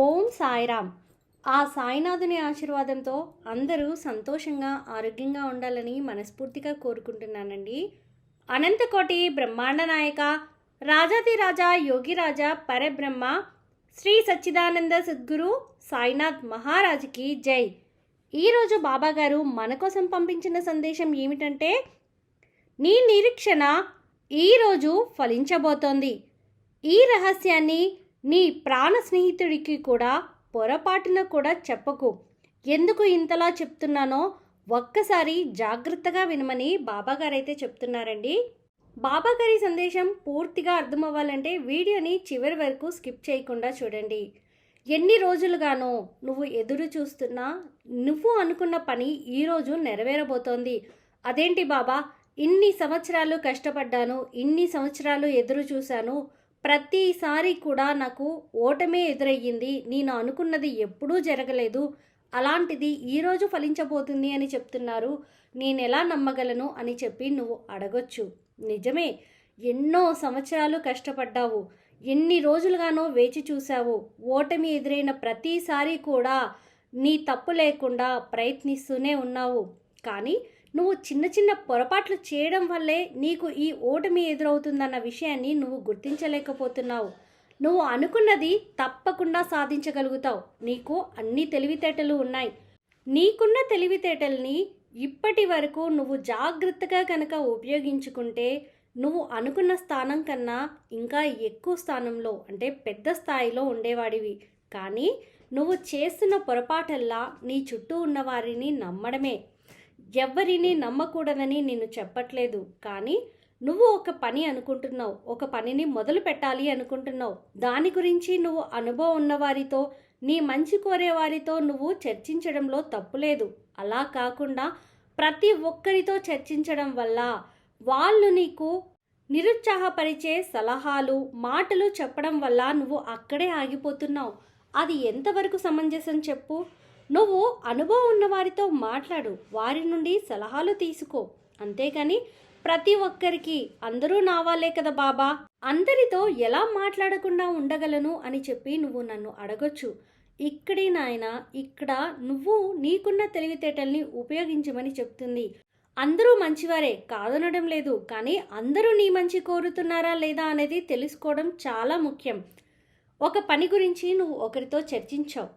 ఓం సాయిరామ్. ఆ సాయినాథుని ఆశీర్వాదంతో అందరూ సంతోషంగా ఆరోగ్యంగా ఉండాలని మనస్ఫూర్తిగా కోరుకుంటున్నానండి. అనంతకోటి బ్రహ్మాండ నాయక రాజాతిరాజా యోగిరాజా పరబ్రహ్మ శ్రీ సచ్చిదానంద సద్గురు సాయినాథ్ మహారాజుకి జై. ఈరోజు బాబా గారు మన కోసం పంపించిన సందేశం ఏమిటంటే నీ నిరీక్షణ ఈరోజు ఫలించబోతోంది. ఈ రహస్యాన్ని నీ ప్రాణ స్నేహితుడికి కూడా పొరపాటున కూడా చెప్పకు. ఎందుకు ఇంతలా చెప్తున్నానో ఒక్కసారి జాగ్రత్తగా వినమని బాబాగారైతే చెప్తున్నారండి. బాబాగారి సందేశం పూర్తిగా అర్థమవ్వాలంటే వీడియోని చివరి వరకు స్కిప్ చేయకుండా చూడండి. ఎన్ని రోజులుగానో నువ్వు ఎదురు చూస్తున్నా నువ్వు అనుకున్న పని ఈరోజు నెరవేరబోతోంది. అదేంటి బాబా? ఇన్ని సంవత్సరాలు కష్టపడ్డాను ఇన్ని సంవత్సరాలు ఎదురు చూశాను. ప్రతిసారి కూడా నాకు ఓటమే ఎదురయ్యింది. నేను అనుకున్నది ఎప్పుడూ జరగలేదు. అలాంటిది ఈరోజు ఫలించబోతుంది అని చెప్తున్నారు. నేను ఎలా నమ్మగలను అని చెప్పి నువ్వు అడగొచ్చు. నిజమే. ఎన్నో సంవత్సరాలు కష్టపడ్డావు. ఎన్ని రోజులుగానో వేచి చూశావు. ఓటమి ఎదురైన ప్రతిసారి కూడా నీ తప్పు లేకుండా ప్రయత్నిస్తూనే ఉన్నావు. కానీ నువ్వు చిన్న చిన్న పొరపాట్లు చేయడం వల్లే నీకు ఈ ఓటమి ఎదురవుతుందన్న విషయాన్ని నువ్వు గుర్తించలేకపోతున్నావు. నువ్వు అనుకున్నది తప్పకుండా సాధించగలుగుతావు. నీకు అన్ని తెలివితేటలు ఉన్నాయి. నీకున్న తెలివితేటల్ని ఇప్పటి వరకు నువ్వు జాగ్రత్తగా కనుక ఉపయోగించుకుంటే నువ్వు అనుకున్న స్థానం కన్నా ఇంకా ఎక్కువ స్థానంలో అంటే పెద్ద స్థాయిలో ఉండేవాడివి. కానీ నువ్వు చేస్తున్న పొరపాటల్లా నీ చుట్టూ ఉన్న వారిని నమ్మడమే. ఎవరిని నమ్మకూడదని నేను చెప్పట్లేదు. కానీ నువ్వు ఒక పని అనుకుంటున్నావు. ఒక పనిని మొదలు పెట్టాలి అనుకుంటున్నావు. దాని గురించి నువ్వు అనుభవం ఉన్నవారితో నీ మంచి కోరే వారితో నువ్వు చర్చించడంలో తప్పులేదు. అలా కాకుండా ప్రతి ఒక్కరితో చర్చించడం వల్ల వాళ్ళు నీకు నిరుత్సాహపరిచే సలహాలు మాటలు చెప్పడం వల్ల నువ్వు అక్కడే ఆగిపోతున్నావు. అది ఎంతవరకు సమంజసం చెప్పు? నువ్వు అనుభవం ఉన్నవారితో మాట్లాడు. వారి నుండి సలహాలు తీసుకో. అంతేగాని ప్రతి ఒక్కరికి అందరూ నావాలే కదా బాబా. అందరితో ఎలా మాట్లాడకుండా ఉండగలను అని చెప్పి నువ్వు నన్ను అడగొచ్చు. ఇక్కడే నాయన ఇక్కడ నువ్వు నీకున్న తెలివితేటల్ని ఉపయోగించమని చెప్తుంది. అందరూ మంచివారే కాదనడం లేదు. కానీ అందరూ నీ మంచి కోరుతున్నారా లేదా అనేది తెలుసుకోవడం చాలా ముఖ్యం. ఒక పని గురించి నువ్వు ఒకరితో చర్చించావు.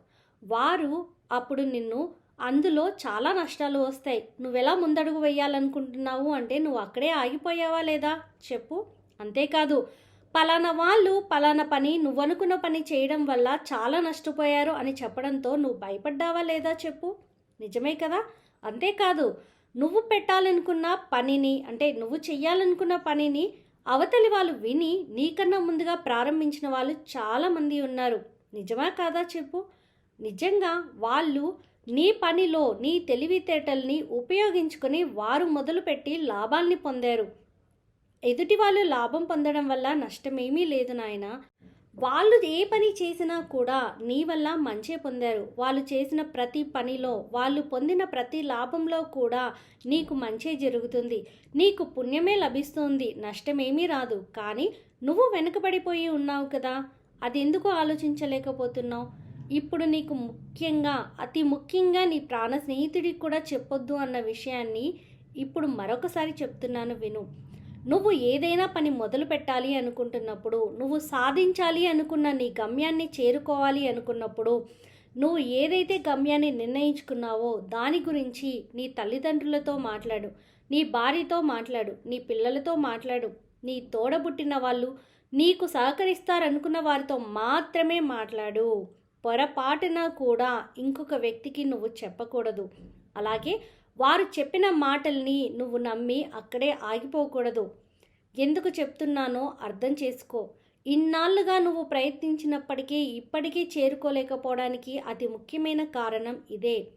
వారు అప్పుడు నిన్ను అందులో చాలా నష్టాలు వస్తాయి. నువ్వెలా ముందడుగు వేయాలనుకుంటున్నావు అంటే నువ్వు అక్కడే ఆగిపోయావా లేదా? చెప్పు. అంతేకాదు పలానా వాళ్ళు పలానా పని నువ్వనుకున్న పని చేయడం వల్ల చాలా నష్టపోయారు అని చెప్పడంతో నువ్వు భయపడ్డావా లేదా చెప్పు. నిజమే కదా? అంతేకాదు నువ్వు పెట్టాలనుకున్న పనిని అంటే నువ్వు చెయ్యాలనుకున్న పనిని అవతలి వాళ్ళు విని నీకన్నా ముందుగా ప్రారంభించిన వాళ్ళు చాలామంది ఉన్నారు. నిజమా కాదా చెప్పు? నిజంగా వాళ్ళు నీ పనిలో నీ తెలివితేటల్ని ఉపయోగించుకొని వారు మొదలుపెట్టి లాభాల్ని పొందారు. ఎదుటి వాళ్ళు లాభం పొందడం వల్ల నష్టమేమీ లేదు నాయన. వాళ్ళు ఏ పని చేసినా కూడా నీ వల్ల మంచే పొందారు. వాళ్ళు చేసిన ప్రతి పనిలో వాళ్ళు పొందిన ప్రతి లాభంలో కూడా నీకు మంచే జరుగుతుంది. నీకు పుణ్యమే లభిస్తుంది. నష్టమేమీ రాదు. కానీ నువ్వు వెనుకబడిపోయి ఉన్నావు కదా. అది ఎందుకు ఆలోచించలేకపోతున్నావు? ఇప్పుడు నీకు ముఖ్యంగా అతి ముఖ్యంగా నీ ప్రాణ స్నేహితుడికి కూడా చెప్పొద్దు అన్న విషయాన్ని ఇప్పుడు మరొకసారి చెప్తున్నాను విను. నువ్వు ఏదైనా పని మొదలు పెట్టాలి అనుకుంటున్నప్పుడు నువ్వు సాధించాలి అనుకున్న నీ గమ్యాన్ని చేరుకోవాలి అనుకున్నప్పుడు నువ్వు ఏదైతే గమ్యాన్ని నిర్ణయించుకున్నావో దాని గురించి నీ తల్లిదండ్రులతో మాట్లాడు నీ భార్యతో మాట్లాడు నీ పిల్లలతో మాట్లాడు నీ తోడబుట్టిన వాళ్ళు నీకు సహకరిస్తారనుకున్న వారితో మాత్రమే మాట్లాడు. పొరపాటున కూడా ఇంకొక వ్యక్తికి నువ్వు చెప్పకూడదు. అలాగే వారు చెప్పిన మాటల్ని నువ్వు నమ్మి అక్కడే ఆగిపోకూడదు. ఎందుకు చెప్తున్నానో అర్థం చేసుకో. ఇన్నాళ్ళుగా నువ్వు ప్రయత్నించినప్పటికీ ఇప్పటికీ చేరుకోలేకపోవడానికి అతి ముఖ్యమైన కారణం ఇదే.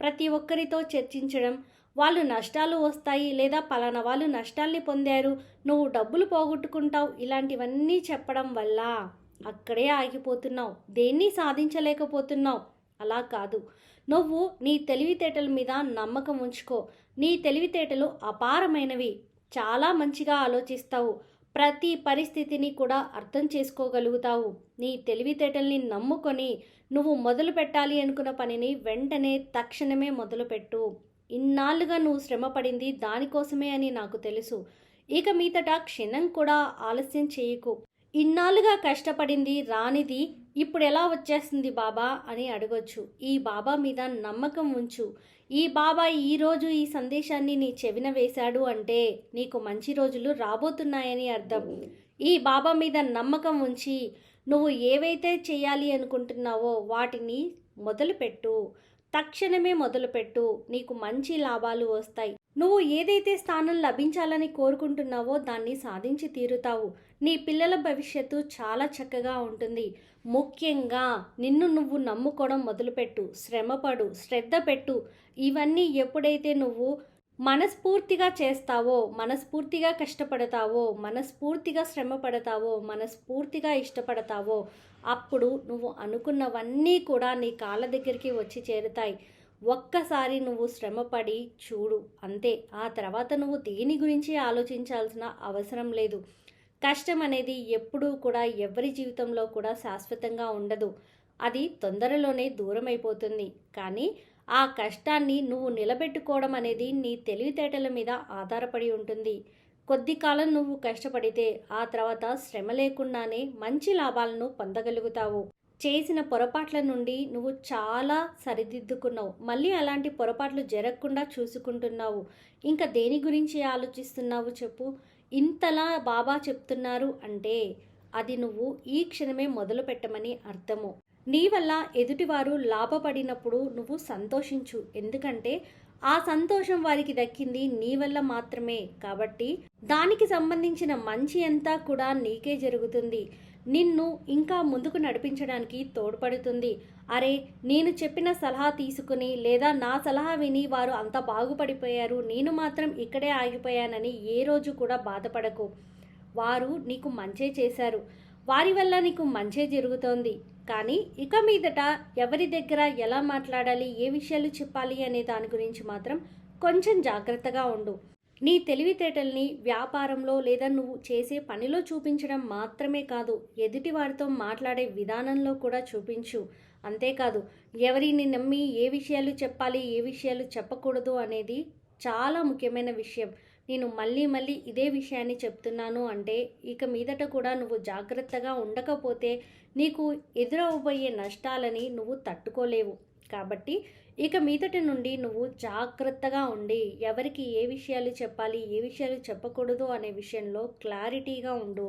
ప్రతి ఒక్కరితో చర్చించడం. వాళ్ళు నష్టాలు వస్తాయి లేదా పలానా వాళ్ళు నష్టాల్ని పొందారు. నువ్వు డబ్బులు పోగొట్టుకుంటావు. ఇలాంటివన్నీ చెప్పడం వల్ల అక్కడే ఆగిపోతున్నావు. దేన్ని సాధించలేకపోతున్నావు? అలా కాదు. నువ్వు నీ తెలివితేటల మీద నమ్మకం ఉంచుకో. నీ తెలివితేటలు అపారమైనవి. చాలా మంచిగా ఆలోచిస్తావు. ప్రతి పరిస్థితిని కూడా అర్థం చేసుకోగలుగుతావు. నీ తెలివితేటల్ని నమ్ముకొని నువ్వు మొదలు పెట్టాలి అనుకున్న పనిని వెంటనే తక్షణమే మొదలుపెట్టు ఇన్నాళ్ళుగా నువ్వు శ్రమ పడింది దానికోసమే అని నాకు తెలుసు. ఇక మీదట క్షణం కూడా ఆలస్యం చేయకు. ఇన్నాళ్ళుగా కష్టపడింది రానిది ఇప్పుడు ఎలా వచ్చేస్తుంది బాబా అని అడగొచ్చు. ఈ బాబా మీద నమ్మకం ఉంచు. ఈ బాబా ఈరోజు ఈ సందేశాన్ని నీ చెవిన వేశాడు అంటే నీకు మంచి రోజులు రాబోతున్నాయని అర్థం. ఈ బాబా మీద నమ్మకం ఉంచి నువ్వు ఏవైతే చేయాలి అనుకుంటున్నావో వాటిని మొదలుపెట్టు. తక్షణమే మొదలుపెట్టు. నీకు మంచి లాభాలు వస్తాయి. నువ్వు ఏదైతే స్థానం లభించాలని కోరుకుంటున్నావో దాన్ని సాధించి తీరుతావు. నీ పిల్లల భవిష్యత్తు చాలా చక్కగా ఉంటుంది. ముఖ్యంగా నిన్ను నువ్వు నమ్ముకోవడం మొదలుపెట్టు. శ్రమపడు శ్రద్ధ పెట్టు. ఇవన్నీ ఎప్పుడైతే నువ్వు మనస్ఫూర్తిగా చేస్తావో మనస్ఫూర్తిగా కష్టపడతావో మనస్ఫూర్తిగా శ్రమ పడతావో మనస్ఫూర్తిగా ఇష్టపడతావో అప్పుడు నువ్వు అనుకున్నవన్నీ కూడా నీ కాళ్ళ దగ్గరికి వచ్చి చేరుతాయి. ఒక్కసారి నువ్వు శ్రమపడి చూడు అంతే. ఆ తర్వాత నువ్వు దేని గురించి ఆలోచించాల్సిన అవసరం లేదు. కష్టం అనేది ఎప్పుడూ కూడా ఎవరి జీవితంలో కూడా శాశ్వతంగా ఉండదు. అది తొందరలోనే దూరం అయిపోతుంది కానీ ఆ కష్టాన్ని నువ్వు నిలబెట్టుకోవడం అనేది నీ తెలివితేటల మీద ఆధారపడి ఉంటుంది. కొద్ది కాలం నువ్వు కష్టపడితే ఆ తర్వాత శ్రమ లేకుండానే మంచి లాభాలను పొందగలుగుతావు. చేసిన పొరపాట్ల నుండి నువ్వు చాలా సరిదిద్దుకున్నావు. మళ్ళీ అలాంటి పొరపాట్లు జరగకుండా చూసుకుంటున్నావు. ఇంకా దేని గురించి ఆలోచిస్తున్నావు చెప్పు. ఇంతలా బాబా చెప్తున్నారు అంటే అది నువ్వు ఈ క్షణమే మొదలు పెట్టమని అర్థము. నీ వల్ల ఎదుటివారు లాభపడినప్పుడు నువ్వు సంతోషించు. ఎందుకంటే ఆ సంతోషం వారికి దక్కింది నీ వల్ల మాత్రమే. కాబట్టి దానికి సంబంధించిన మంచి అంతా కూడా నీకే జరుగుతుంది. నిన్ను ఇంకా ముందుకు నడిపించడానికి తోడ్పడుతుంది. అరే నేను చెప్పిన సలహా తీసుకుని లేదా నా సలహా విని వారు అంత బాగుపడిపోయారు. నేను మాత్రం ఇక్కడే ఆగిపోయానని ఏ రోజు కూడా బాధపడకు. వారు నీకు మంచే చేశారు. వారి వల్ల నీకు మంచే జరుగుతోంది. కానీ ఇక మీదట ఎవరి దగ్గర ఎలా మాట్లాడాలి ఏ విషయాలు చెప్పాలి అనే దాని గురించి మాత్రం కొంచెం జాగ్రత్తగా ఉండు. నీ తెలివితేటల్ని వ్యాపారంలో లేదా నువ్వు చేసే పనిలో చూపించడం మాత్రమే కాదు ఎదుటి వారితో మాట్లాడే విధానంలో కూడా చూపించు. అంతేకాదు ఎవరిని నమ్మి ఏ విషయాలు చెప్పాలి ఏ విషయాలు చెప్పకూడదు అనేది చాలా ముఖ్యమైన విషయం. నేను మళ్ళీ మళ్ళీ ఇదే విషయాన్ని చెప్తున్నాను అంటే ఇక మీదట కూడా నువ్వు జాగ్రత్తగా ఉండకపోతే నీకు ఎదురవబోయే నష్టాలని నువ్వు తట్టుకోలేవు. కాబట్టి ఇక మీదటి నుండి నువ్వు జాగ్రత్తగా ఉండి ఎవరికి ఏ విషయాలు చెప్పాలి ఏ విషయాలు చెప్పకూడదు అనే విషయంలో క్లారిటీగా ఉండు.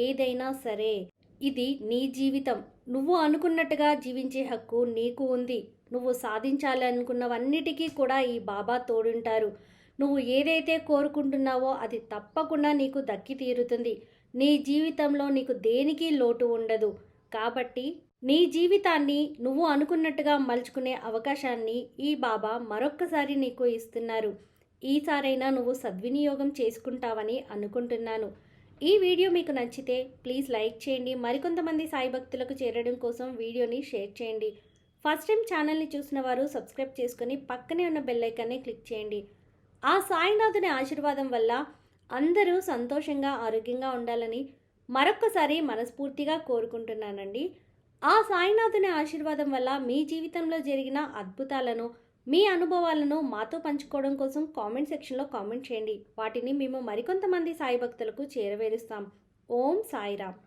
ఏదైనా సరే ఇది నీ జీవితం. నువ్వు అనుకున్నట్టుగా జీవించే హక్కు నీకు ఉంది. నువ్వు సాధించాలనుకున్నవన్నిటికీ కూడా ఈ బాబా తోడుంటారు. నువ్వు ఏదైతే కోరుకుంటున్నావో అది తప్పకుండా నీకు దక్కి తీరుతుంది. నీ జీవితంలో నీకు దేనికి లోటు ఉండదు. కాబట్టి నీ జీవితాన్ని నువ్వు అనుకున్నట్టుగా మలుచుకునే అవకాశాన్ని ఈ బాబా మరొక్కసారి నీకు ఇస్తున్నారు. ఈసారైనా నువ్వు సద్వినియోగం చేసుకుంటావని అనుకుంటున్నాను. ఈ వీడియో మీకు నచ్చితే ప్లీజ్ లైక్ చేయండి. మరికొంతమంది సాయి భక్తులకు చేరడం కోసం వీడియోని షేర్ చేయండి. ఫస్ట్ టైం ఛానల్ని చూసిన వారు సబ్స్క్రైబ్ చేసుకుని పక్కనే ఉన్న బెల్లైకాన్ని క్లిక్ చేయండి. ఆ సాయినాథుని ఆశీర్వాదం వల్ల అందరూ సంతోషంగా ఆరోగ్యంగా ఉండాలని మరొక్కసారి మనస్ఫూర్తిగా కోరుకుంటున్నానండి. ఆ సాయినాథుని ఆశీర్వాదం వల్ల మీ జీవితంలో జరిగిన అద్భుతాలను మీ అనుభవాలను మాతో పంచుకోవడం కోసం కామెంట్ సెక్షన్లో కామెంట్ చేయండి. వాటిని మేము మరికొంతమంది సాయి భక్తులకు చేరవేరుస్తాం. ఓం సాయిరామ్.